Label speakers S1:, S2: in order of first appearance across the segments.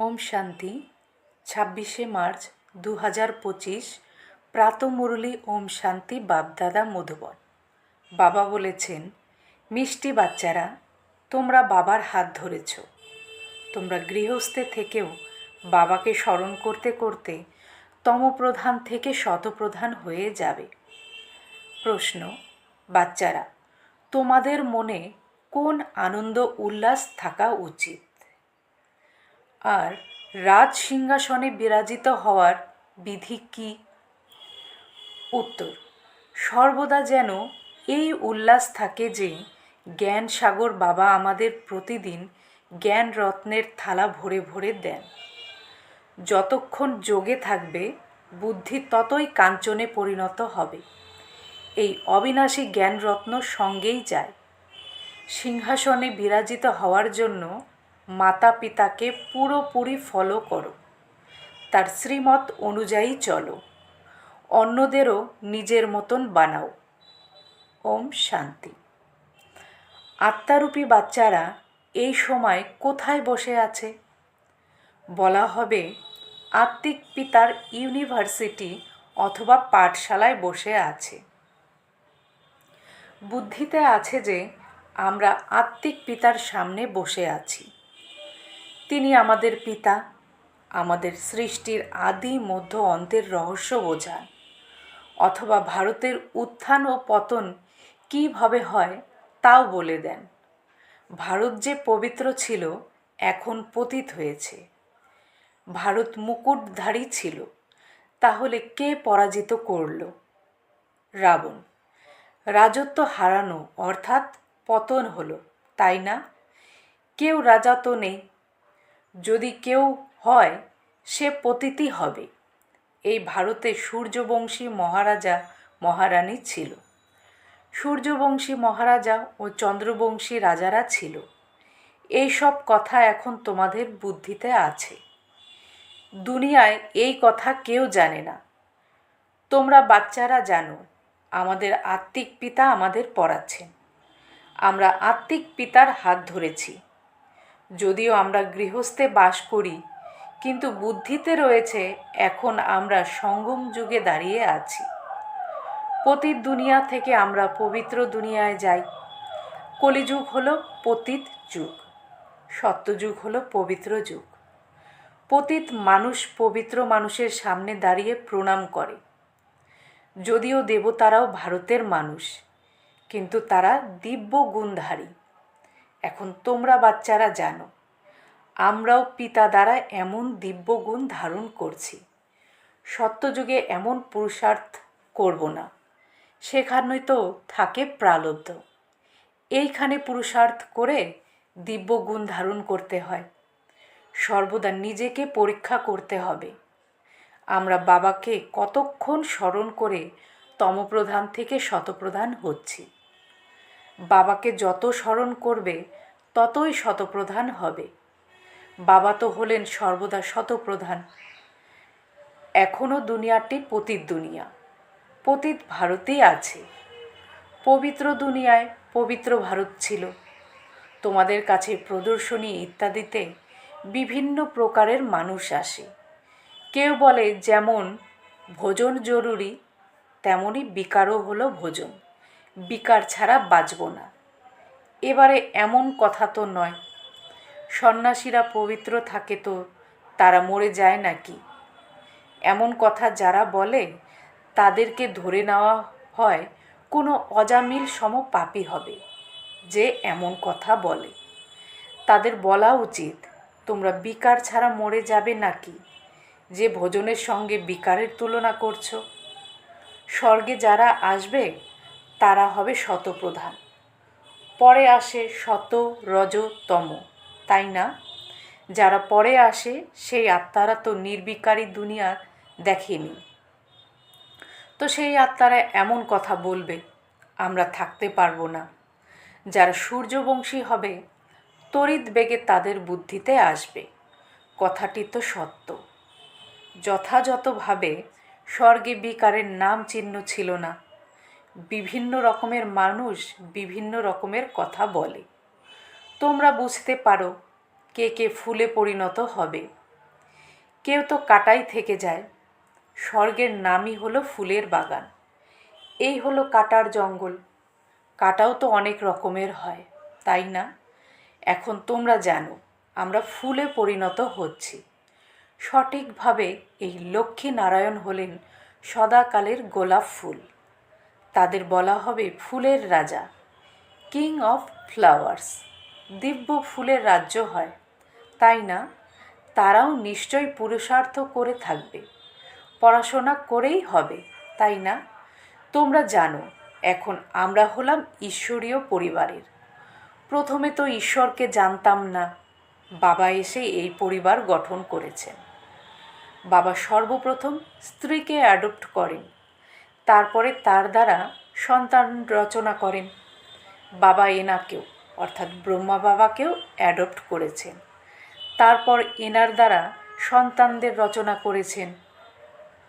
S1: ওম শান্তি, ছাব্বিশে মার্চ দু হাজার পঁচিশ, প্রাতমুরলী ওম শান্তি বাপদাদা মধুবন। বাবা বলেছেন, মিষ্টি বাচ্চারা, তোমরা বাবার হাত ধরেছ। তোমরা গৃহস্থে থেকেও বাবাকে স্মরণ করতে করতে তমপ্রধান থেকে শতপ্রধান হয়ে যাবে। প্রশ্ন, বাচ্চারা, তোমাদের মনে কোন আনন্দ উল্লাস থাকা উচিত? আর রাজ সিংহাসনে বিরাজিত হওয়ার বিধি কি? উত্তর, সর্বদা যেন এই উল্লাস থাকে যে জ্ঞান সাগর বাবা আমাদের প্রতিদিন জ্ঞান রত্নের থালা ভরে ভরে দেন। যতক্ষণ যোগে থাকবে, বুদ্ধি ততই কাঞ্চনে পরিণত হবে। এই অবিনাশী জ্ঞানরত্ন সঙ্গেই যায়। সিংহাসনে বিরাজিত হওয়ার জন্য মাতা পিতাকে পুরোপুরি ফলো করো। তার শ্রীমত অনুযায়ী চলো। অন্যদেরও নিজের মতন বানাও। ওম শান্তি। আত্মারূপী বাচ্চারা এই সময় কোথায় বসে আছে? বলা হবে আত্মিক পিতার ইউনিভার্সিটি অথবা পাঠশালায় বসে আছে। বুদ্ধিতে আছে যে আমরা আত্মিক পিতার সামনে বসে আছি। তিনি আমাদের পিতা, আমাদের সৃষ্টির আদি মধ্য অন্তের রহস্য বোঝান। অথবা ভারতের উত্থান ও পতন কীভাবে হয় তাও বলে দেন। ভারত যে পবিত্র ছিল, এখন পতিত হয়েছে। ভারত মুকুটধারী ছিল, তাহলে কে পরাজিত করল? রাবণ। রাজত্ব হারানো, অর্থাৎ পতন হলো, তাই না? কেউ রাজা তো নেই যদি কেউ হয়, সে পতিতি হবে। এই ভারতে সূর্যবংশী মহারাজা, মহারানী ছিল। সূর্যবংশী মহারাজা ও চন্দ্রবংশী রাজারা ছিল। এই সব কথা এখন তোমাদের বুদ্ধিতে আছে। দুনিয়ায় এই কথা কেউ জানে না। তোমরা বাচ্চারা জানো, আমাদের আত্মিক পিতা আমাদের পড়াচ্ছেন। আমরা আত্মিক পিতার হাত ধরেছি। যদিও আমরা গৃহস্থে বাস করি, কিন্তু বুদ্ধিতে রয়েছে এখন আমরা সঙ্গম যুগে দাঁড়িয়ে আছি। পতিত দুনিয়া থেকে আমরা পবিত্র দুনিয়ায় যাই। কলিযুগ হলো পতিত যুগ, সত্যযুগ হলো পবিত্র যুগ। পতিত মানুষ পবিত্র মানুষের সামনে দাঁড়িয়ে প্রণাম করে। যদিও দেবতারাও ভারতের মানুষ, কিন্তু তারা দিব্য গুণধারী। এখন তোমরা বাচ্চারা জানো, আমরাও পিতা দ্বারা এমন দিব্য গুণ ধারণ করছি। সত্যযুগে এমন পুরুষার্থ করব না সেখানে তো থাকে প্রালব্ধ। এইখানে পুরুষার্থ করে দিব্য গুণ ধারণ করতে হয়। সর্বদা নিজেকে পরীক্ষা করতে হবে। আমরা বাবাকে কতক্ষণ স্মরণ করে তমপ্রধান থেকে শতপ্রধান হচ্ছি। বাবাকে যত স্মরণ করবে, ততই শতপ্রধান হবে। বাবা তো হলেন সর্বদা শতপ্রধান। এখনও দুনিয়াটি পতিত দুনিয়া। পতিত ভারতেই আছে। পবিত্র দুনিয়ায় পবিত্র ভারত ছিল। তোমাদের কাছে প্রদর্শনী ইত্যাদিতে বিভিন্ন প্রকারের মানুষ আসে। কেউ বলে, যেমন ভোজন জরুরি তেমনই বিকারও হলো ভোজন। বিকার ছাড়া বাঁচব না। এবারে এমন কথা তো নয়। সন্ন্যাসীরা পবিত্র থাকে তো তারা মরে যায় নাকি? এমন কথা যারা বলে, তাদেরকে ধরে নেওয়া হয় কোনো অজামিল সম পাপি হবে, যে এমন কথা বলে। তাদের বলা উচিত, তোমরা বিকার ছাড়া মরে যাবে নাকি? যে ভোজনের সঙ্গে বিকারের তুলনা করছ। স্বর্গে যারা আসবে তারা হবে শতপ্রধান। পরে আসে শত রজ তম তাই না? যারা পরে আসে, সেই আত্মারা তো নির্বিকারী দুনিয়া দেখেনি। তো সেই আত্মারা এমন কথা বলবে, আমরা থাকতে পারব না। যারা সূর্যবংশী হবে, তড়িৎ বেগে তাদের বুদ্ধিতে আসবে। কথাটি তো সত্য। যথাযথভাবে স্বর্গে বিকারের নাম চিহ্ন ছিল না। বিভিন্ন রকমের মানুষ বিভিন্ন রকমের কথা বলে। তোমরা বুঝতে পারো কে কে ফুলে পরিণত হবে। কেউ তো কাটাই থেকে যায়। স্বর্গের নামই হলো ফুলের বাগান। এই হলো কাটার জঙ্গল। কাটাও তো অনেক রকমের হয়, তাই না? এখন তোমরা জানো, আমরা ফুলে পরিণত হচ্ছি। সঠিকভাবে এই লক্ষ্মী নারায়ণ হলেন সদাকালের গোলাপ ফুল। তাদের বলা হবে ফুলের রাজা কিং অফ ফ্লাওয়ার্স দিব্য ফুলের রাজ্য হয়। তাই না? তারাও নিশ্চয় পুরুষার্থ করে থাকবে। পড়াশোনা করেই হবে, তাই না? তোমরা জানো, এখন আমরা হলাম ঈশ্বরীয় পরিবারের। প্রথমে তো ঈশ্বরকে জানতাম না। বাবা এসে এই পরিবার গঠন করেছেন। বাবা সর্বপ্রথম স্ত্রীকে অ্যাডপ্ট করেন। তারপরে তার দ্বারা সন্তান রচনা করেন। বাবা এনাকেও, অর্থাৎ ব্রহ্মা বাবাকেও অ্যাডপ্ট করেছেন। তারপর এনার দ্বারা সন্তানদের রচনা করেছেন।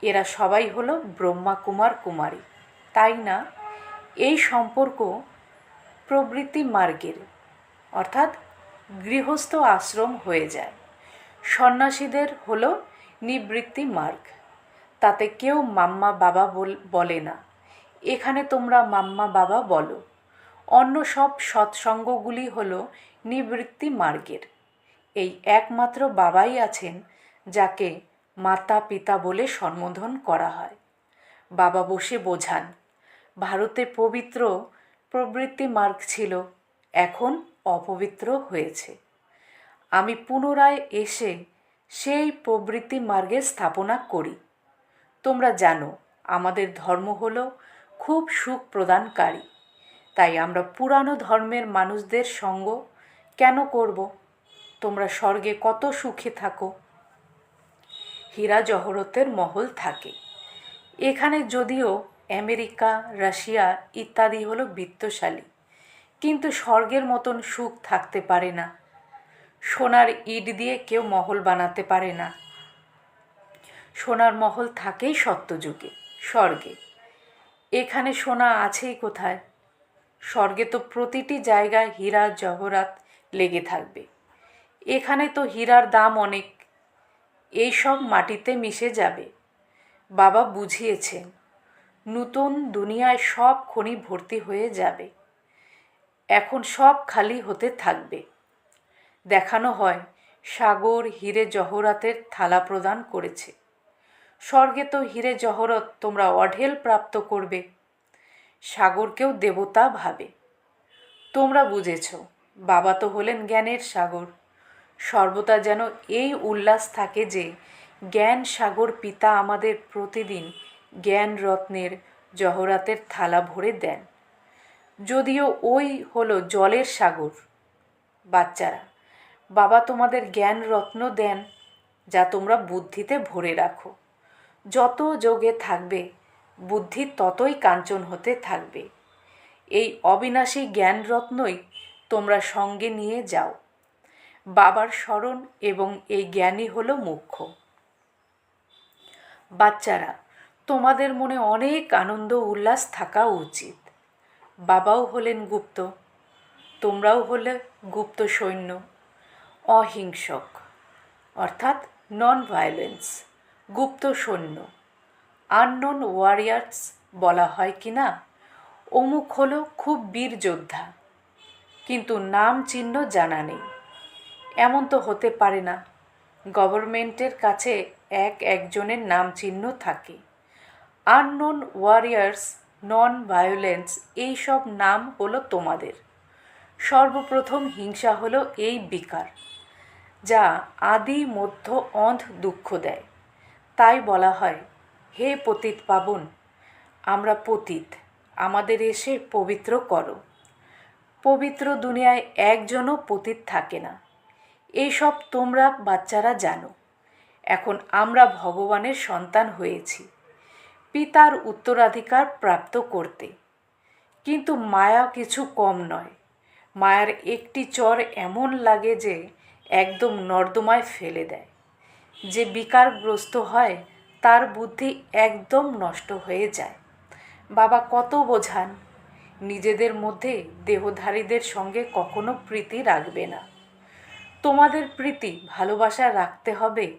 S1: এরা সবাই হলো ব্রহ্মা কুমার কুমারী। তাই না? এই সম্পর্ক প্রবৃত্তি মার্গের, অর্থাৎ গৃহস্থ আশ্রম হয়ে যায়। সন্ন্যাসীদের হলো নিবৃত্তি মার্গ। তাতে কেউ মাম্মা বাবা বলে না। এখানে তোমরা মাম্মা বাবা বলো। অন্য সব সৎসঙ্গগুলি হলো নিবৃত্তি মার্গের। এই একমাত্র বাবাই আছেন যাকে মাতা পিতা বলে সম্বোধন করা হয়। বাবা বসে বোঝান, ভারতে পবিত্র প্রবৃত্তি মার্গ ছিল, এখন অপবিত্র হয়েছে। আমি পুনরায় এসে সেই প্রবৃত্তি মার্গের স্থাপনা করি। তোমরা জানো, আমাদের ধর্ম হল খুব সুখ প্রদানকারী। তাই আমরা পুরানো ধর্মের মানুষদের সঙ্গ কেন করব? তোমরা স্বর্গে কত সুখে থাকো? হীরা জহরতের মহল থাকে। এখানে যদিও আমেরিকা, রাশিয়া ইত্যাদি হলো বিত্তশালী, কিন্তু স্বর্গের মতন সুখ থাকতে পারে না। সোনার ইট দিয়ে কেউ মহল বানাতে পারে না। সোনার মহল থাকেই সত্যযুগে, স্বর্গে। এখানে সোনা আছেই কোথায়? স্বর্গে তো প্রতিটি জায়গায় হীরা, জহরাত লেগে থাকবে। এখানে তো হীরার দাম অনেক। এই সব মাটিতে মিশে যাবে। বাবা বুঝিয়েছেন, নূতন দুনিয়ায় সব খনি ভর্তি হয়ে যাবে। এখন সব খালি হতে থাকবে। দেখানো হয়, সাগর, হীরে, জহরাতের থালা প্রদান করেছে। স্বর্গে তো হীরে জহরত তোমরা অঢেল প্রাপ্ত করবে। সাগরকেও দেবতা ভাবে। তোমরা বুঝেছ, বাবা তো হলেন জ্ঞানের সাগর। সর্বদা যেন এই উল্লাস থাকে যে, জ্ঞান সাগর পিতা আমাদের প্রতিদিন জ্ঞান রত্নের জহরাতের থালা ভরে দেন। যদিও ওই হলো জলের সাগর। বাচ্চারা, বাবা তোমাদের জ্ঞান রত্ন দেন, যা তোমরা বুদ্ধিতে ভরে রাখো। যত যোগে থাকবে, বুদ্ধি ততই কাঞ্চন হতে থাকবে। এই অবিনাশী জ্ঞান রত্নই তোমরা সঙ্গে নিয়ে যাও। বাবার স্মরণ এবং এই জ্ঞানই হলো মুখ্য। বাচ্চারা, তোমাদের মনে অনেক আনন্দ উল্লাস থাকা উচিত। বাবাও হলেন গুপ্ত, তোমরাও হলে গুপ্ত সৈন্য, অহিংসক, অর্থাৎ নন ভায়োলেন্স গুপ্ত সৈন্য। আননোন ওয়ারিয়ার্স বলা হয় কি না? অমুক হলো খুব বীর যোদ্ধা। কিন্তু নাম চিহ্ন জানা নেই। এমন তো হতে পারে না। গভর্নমেন্টের কাছে এক একজনের নাম চিহ্ন থাকে। আননোন ওয়ারিয়ার্স, নন ভায়োলেন্স এইসব নাম হলো তোমাদের। সর্বপ্রথম হিংসা হলো এই বিকার, যা আদি, মধ্য, অন্ধ দুঃখ দেয়। তাই বলা হয়, হে পতিত পাবন, আমরা পতিত, আমাদের এসে পবিত্র করো। পবিত্র দুনিয়ায় একজনও পতিত থাকে না। এইসব তোমরা বাচ্চারা জানো। এখন আমরা ভগবানের সন্তান হয়েছি, পিতার উত্তরাধিকার প্রাপ্ত করতে। কিন্তু মায়া কিছু কম নয়। মায়ার একটি চর এমন লাগে যে একদম নর্দমায় ফেলে দেয়। যে বিকারগ্রস্ত হয়, তার বুদ্ধি একদম নষ্ট হয়ে যায়। বাবা কত বোঝান, নিজেদের মধ্যে দেহধারীদের সঙ্গে কখনো প্রীতি রাখবে না। তোমাদের প্রীতি ভালোবাসা রাখতে হবে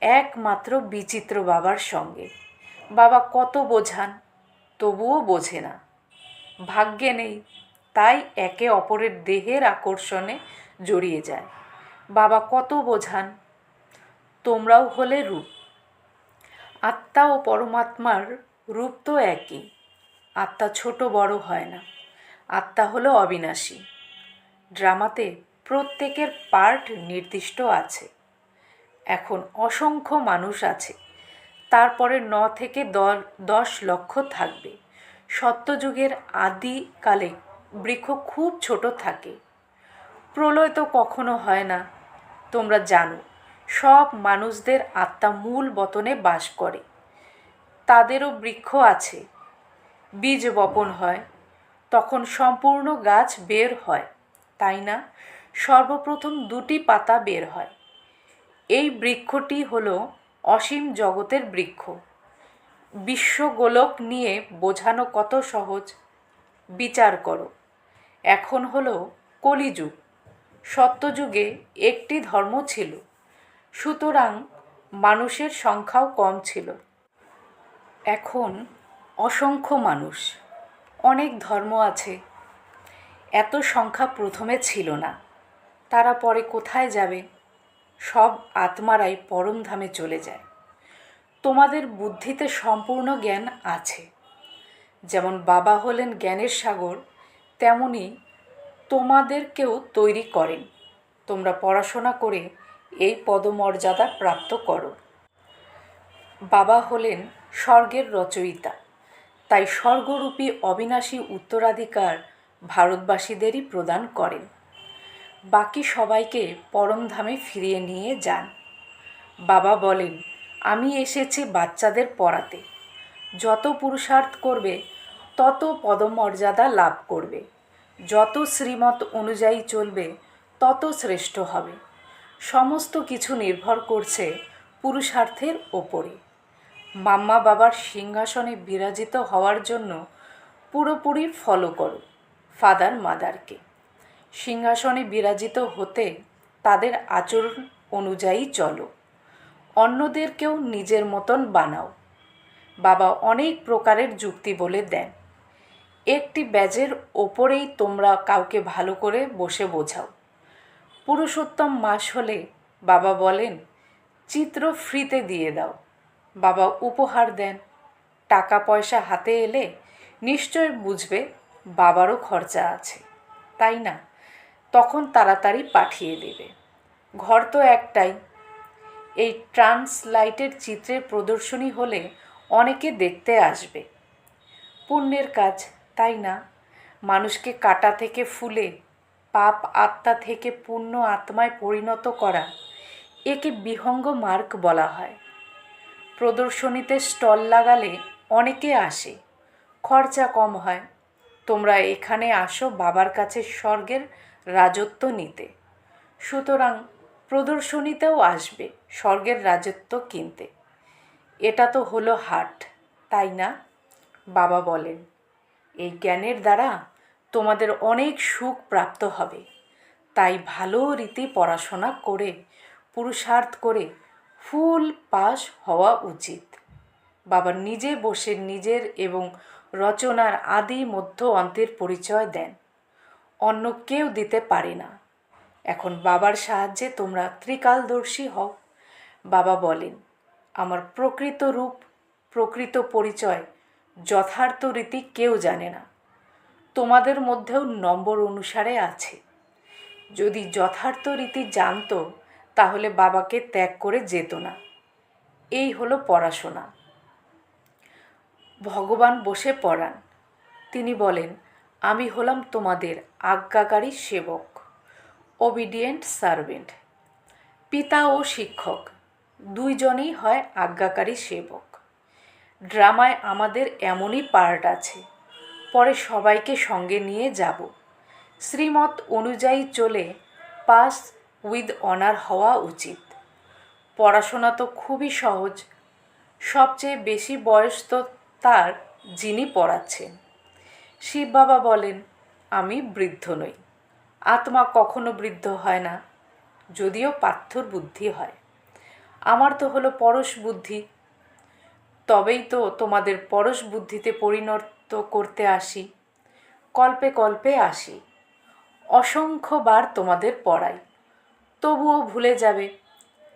S1: একমাত্র বিচিত্র বাবার সঙ্গে। বাবা কত বোঝান, তবুও বোঝে না। ভাগ্যে নেই, তাই একে অপরের দেহের আকর্ষণে জড়িয়ে যায়। বাবা কত বোঝান তোমরাও হলে রূপ। আত্মা ও পরমাত্মার রূপ তো একই। আত্মা ছোট বড় হয় না। আত্মা হলো অবিনাশী। ড্রামাতে প্রত্যেকের পার্ট নির্দিষ্ট আছে। এখন অসংখ্য মানুষ আছে। তারপরে ন থেকে দশ লক্ষ থাকবে। সত্যযুগের আদিকালে বৃক্ষ খুব ছোট থাকে। প্রলয় তো কখনো হয় না। তোমরা জানো। সব মানুষদের আত্মা মূল বতনে বাস করে। তাদেরও বৃক্ষ আছে। বীজ বপন হয়। তখন সম্পূর্ণ গাছ বের হয়, তাই না? সর্বপ্রথম দুটি পাতা বের হয়। এই বৃক্ষটি হলো অসীম জগতের বৃক্ষ। বিশ্বগোলক নিয়ে বোঝানো কত সহজ? বিচার করো। এখন হলো কলিযুগ। সত্যযুগে একটি ধর্ম ছিল। সুতরাং মানুষের সংখ্যাও কম ছিল। এখন অসংখ্য মানুষ, অনেক ধর্ম আছে। এত সংখ্যা প্রথমে ছিল না। তারা পরে কোথায় যাবে? সব আত্মারাই পরমধামে চলে যায়। তোমাদের বুদ্ধিতে সম্পূর্ণ জ্ঞান আছে। যেমন বাবা হলেন জ্ঞানের সাগর, তেমনি তোমাদেরকেও তৈরি করেন। তোমরা পড়াশোনা করে এই পদমর্যাদা প্রাপ্ত করো। বাবা হলেন স্বর্গের রচয়িতা। তাই স্বর্গরূপী অবিনাশী উত্তরাধিকার ভারতবাসীদেরই প্রদান করেন। বাকি সবাইকে পরমধামে ফিরিয়ে নিয়ে যান। বাবা বলেন, আমি এসেছি বাচ্চাদের পড়াতে। যত পুরুষার্থ করবে, তত পদমর্যাদা লাভ করবে। যত শ্রীমত অনুযায়ী চলবে, তত শ্রেষ্ঠ হবে। সমস্ত কিছু নির্ভর করছে পুরুষার্থের ওপরে মাম্মা বাবার সিংহাসনে বিরাজিত হওয়ার জন্য পুরোপুরি ফলো করো, ফাদার মাদারকে। সিংহাসনে বিরাজিত হতে তাদের আচরণ অনুযায়ী চলো। অন্যদেরকেও নিজের মতন বানাও। বাবা অনেক প্রকারের যুক্তি বলে দেন। একটি ব্যাজের ওপরেই তোমরা কাউকে ভালো করে বসে বোঝাও। পুরুষোত্তম মাস হলে বাবা বলেন, চিত্র ফ্রিতে দিয়ে দাও। বাবা উপহার দেন। টাকা পয়সা হাতে এলে নিশ্চয় বুঝবে বাবারও খরচা আছে। তাই না? তখন তাড়াতাড়ি পাঠিয়ে দেবে। ঘর তো একটাই। এই ট্রান্সলাইটের চিত্রের প্রদর্শনী হলে অনেকে দেখতে আসবে। পুণ্যের কাজ, তাই না? মানুষকে কাটা থেকে ফুলে পাপ আত্মা থেকে পূর্ণ আত্মায় পরিণত করা, একে বিহঙ্গ মার্ক বলা হয়। প্রদর্শনীতে স্টল লাগালে অনেকে আসে, খরচা কম হয়। তোমরা এখানে আসো বাবার কাছে স্বর্গের রাজত্ব নিতে। সুতরাং প্রদর্শনীতেও আসবে স্বর্গের রাজত্ব কিনতে। এটা তো হলো হাট, তাই না? বাবা বলেন, এই জ্ঞানের দ্বারা তোমাদের অনেক সুখ প্রাপ্ত হবে। তাই ভালো রীতি পড়াশোনা করে, পুরুষার্থ করে ফুল পাস হওয়া উচিত। বাবা নিজে বসে নিজের এবং রচনার আদি মধ্য অন্তের পরিচয় দেন। অন্য কেউ দিতে পারে না। এখন বাবার সাহায্যে তোমরা ত্রিকালদর্শী হও। বাবা বলেন, আমার প্রকৃত রূপ, প্রকৃত পরিচয় যথার্থ রীতি কেউ জানে না। তোমাদের মধ্যেও নম্বর অনুসারে আছে। যদি যথার্থ রীতি জানতো, তাহলে বাবাকে ত্যাগ করে যেত না। এই হলো পড়াশোনা। ভগবান বসে পড়ান। তিনি বলেন, আমি হলাম তোমাদের আজ্ঞাকারী সেবক ওবিডিয়েন্ট সার্ভেন্ট পিতা ও শিক্ষক, দুইজনেই হয় আজ্ঞাকারী সেবক। ড্রামায় আমাদের এমনই পার্ট আছে। পরে সবাইকে সঙ্গে নিয়ে যাব। শ্রীমত অনুযায়ী চলে পাস উইথ অনার হওয়া উচিত। পড়াশোনা তো খুবই সহজ। সবচেয়ে বেশি বয়স তো তার যিনি পড়াচ্ছেন। শিব বাবা বলেন, আমি বৃদ্ধ নই। আত্মা কখনো বৃদ্ধ হয় না, যদিও পার্থর বুদ্ধি হয়। আমার তো হলো পরশ বুদ্ধি। তবেই তো তোমাদের পরশ বুদ্ধিতে পরিণত করতে আসি, কল্পে কল্পে আসি। অসংখ্যবার তোমাদের পড়াই, তবুও ভুলে যাবে,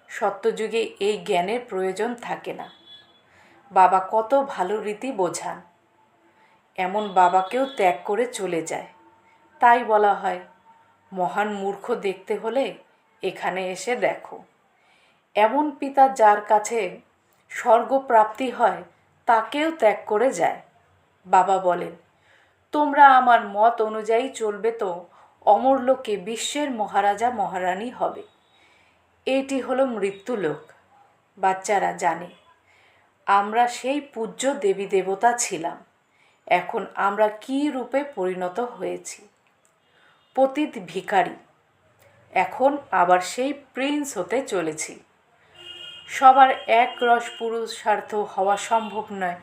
S1: সত্যযুগে এই জ্ঞানের প্রয়োজন থাকে না। বাবা কত ভালো রীতি বোঝান, এমন বাবাকেও ত্যাগ করে চলে যায়। তাই বলা হয়, মহান মূর্খ দেখতে হলে এখানে এসে দেখো। এমন পিতা যার কাছে স্বর্গপ্রাপ্তি হয়, তাকেও ত্যাগ করে যায়। বাবা বলেন, তোমরা আমার মত অনুযায়ী চলবে তো অমরলোকে বিশ্বের মহারাজা মহারানী হবে। এটি হলো মৃত্যুলোক বাচ্চারা জানে, আমরা সেই পূজ্য দেবী দেবতা ছিলাম। এখন আমরা কী রূপে পরিণত হয়েছি? পতিত ভিখারি, এখন আবার সেই প্রিন্স হতে চলেছি। সবার এক রস পুরুষার্থ হওয়া সম্ভব নয়।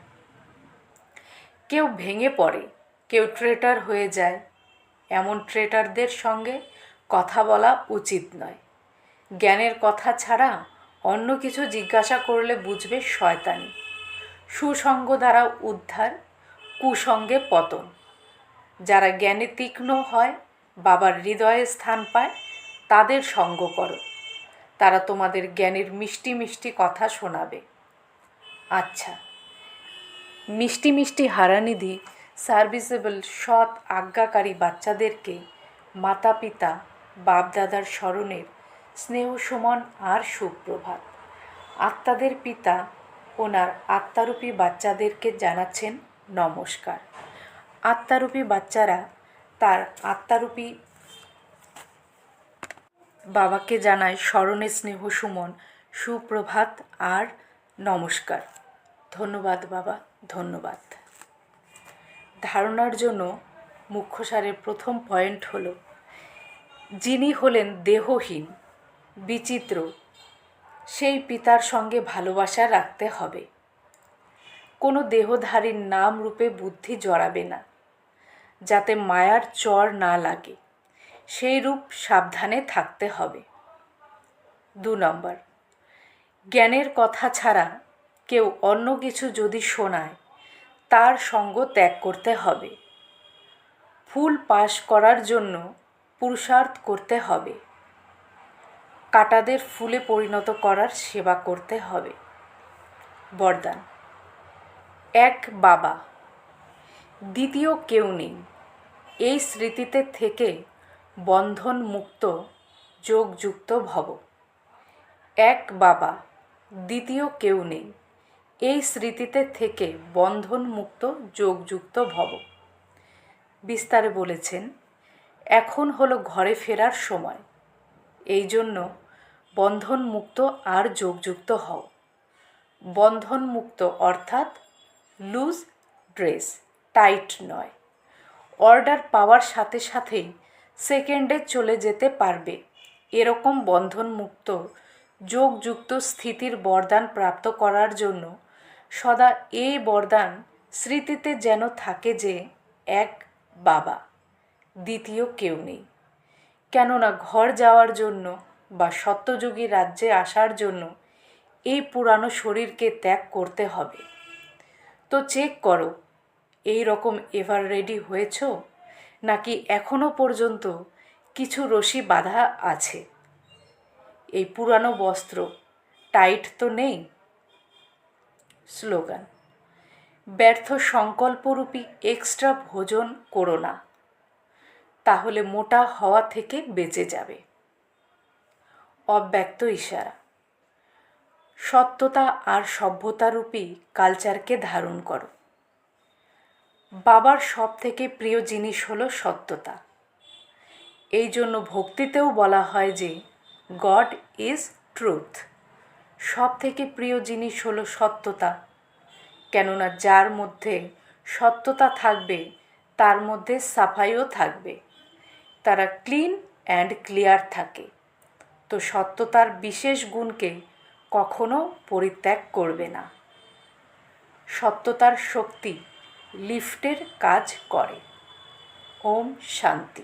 S1: কেউ ভেঙে পড়ে, কেউ ট্রেটার হয়ে যায়। এমন ট্রেটারদের সঙ্গে কথা বলা উচিত নয়। জ্ঞানের কথা ছাড়া অন্য কিছু জিজ্ঞাসা করলে বুঝবে শয়তানি। সুসঙ্গ দ্বারা উদ্ধার কুসঙ্গে পতন। যারা জ্ঞানে তীক্ষ্ণ হয়, বাবার হৃদয়ে স্থান পায়, তাদের সঙ্গ করো। তারা তোমাদের জ্ঞানের মিষ্টি মিষ্টি কথা শোনাবে। আচ্ছা। মিষ্টি মিষ্টি হারানিধি সার্ভিসেবল সৎ, আজ্ঞাকারী বাচ্চাদেরকে মাতা পিতা বাপদাদার স্মরণের স্নেহ, সমান আর সুপ্রভাত। আত্মাদের পিতা ওনার আত্মারূপী বাচ্চাদেরকে জানাচ্ছেন নমস্কার। আত্মারূপী বাচ্চারা তার আত্মারূপী বাবাকে জানায় স্মরণে স্নেহ, সুমন, সুপ্রভাত আর নমস্কার। ধন্যবাদ বাবা। ধন্যবাদ। ধারণার জন্য মুখ্যসারের প্রথম পয়েন্ট হল, যিনি হলেন দেহহীন, বিচিত্র, সেই পিতার সঙ্গে ভালোবাসা রাখতে হবে। কোনো দেহধারীর নাম রূপে বুদ্ধি জড়াবে না, যাতে মায়ার চর না লাগে, সেই রূপ সাবধানে থাকতে হবে। দু নম্বর, জ্ঞানের কথা ছাড়া কেউ অন্য কিছু যদি শোনায়, তার সঙ্গ ত্যাগ করতে হবে। ফুল পাশ করার জন্য পুরুষার্থ করতে হবে। কাটাদের ফুলে পরিণত করার সেবা করতে হবে। বরদান। এক বাবা। দ্বিতীয় কেউ নেই। এই স্মৃতিতে থেকে বন্ধন মুক্ত যোগযুক্ত ভব। এক বাবা। দ্বিতীয় কেউ নেই। এই স্মৃতিতে থেকে বন্ধন মুক্ত যোগযুক্ত ভব। বিস্তারে বলেছেন, এখন হলো ঘরে ফেরার সময়। এই জন্য বন্ধনমুক্ত আর যোগযুক্ত হও। বন্ধনমুক্ত অর্থাৎ লুজ ড্রেস, টাইট নয়। অর্ডার পাওয়ার সাথে সাথেই সেকেন্ডে চলে যেতে পারবে। এরকম বন্ধনমুক্ত, যোগযুক্ত স্থিতির বরদান প্রাপ্ত করার জন্য সদা এই বরদান স্মৃতিতে যেন থাকে যে এক বাবা, দ্বিতীয় কেউ নেই। কেননা ঘর যাওয়ার জন্য বা সত্যযুগী রাজ্যে আসার জন্য এই পুরানো শরীরকে ত্যাগ করতে হবে। তো চেক করো, এই রকম এভার রেডি হয়েছ? নাকি এখনও পর্যন্ত কিছু রশি বাঁধা আছে? এই পুরানো বস্ত্র টাইট তো নেই? স্লোগান। ব্যর্থ সংকল্পরূপী এক্সট্রা ভোজন করো না। তাহলে মোটা হওয়া থেকে বেঁচে যাবে। অব্যক্ত ইশারা। সত্যতা আর সভ্যতারূপী কালচারকে ধারণ করো। বাবার সব থেকে প্রিয় জিনিস হলো সত্যতা। এই জন্য ভক্তিতেও বলা হয় যে গড ইজ ট্রুথ সব থেকে প্রিয় জিনিস হলো সত্যতা। কেননা যার মধ্যে সত্যতা থাকবে, তার মধ্যে সাফাইও থাকবে। তারা ক্লিন অ্যান্ড ক্লিয়ার থাকে। তো সত্যতার বিশেষ গুণকে কখনো পরিত্যাগ করবে না। সত্যতার শক্তি লিফটের কাজ করে। ওম শান্তি।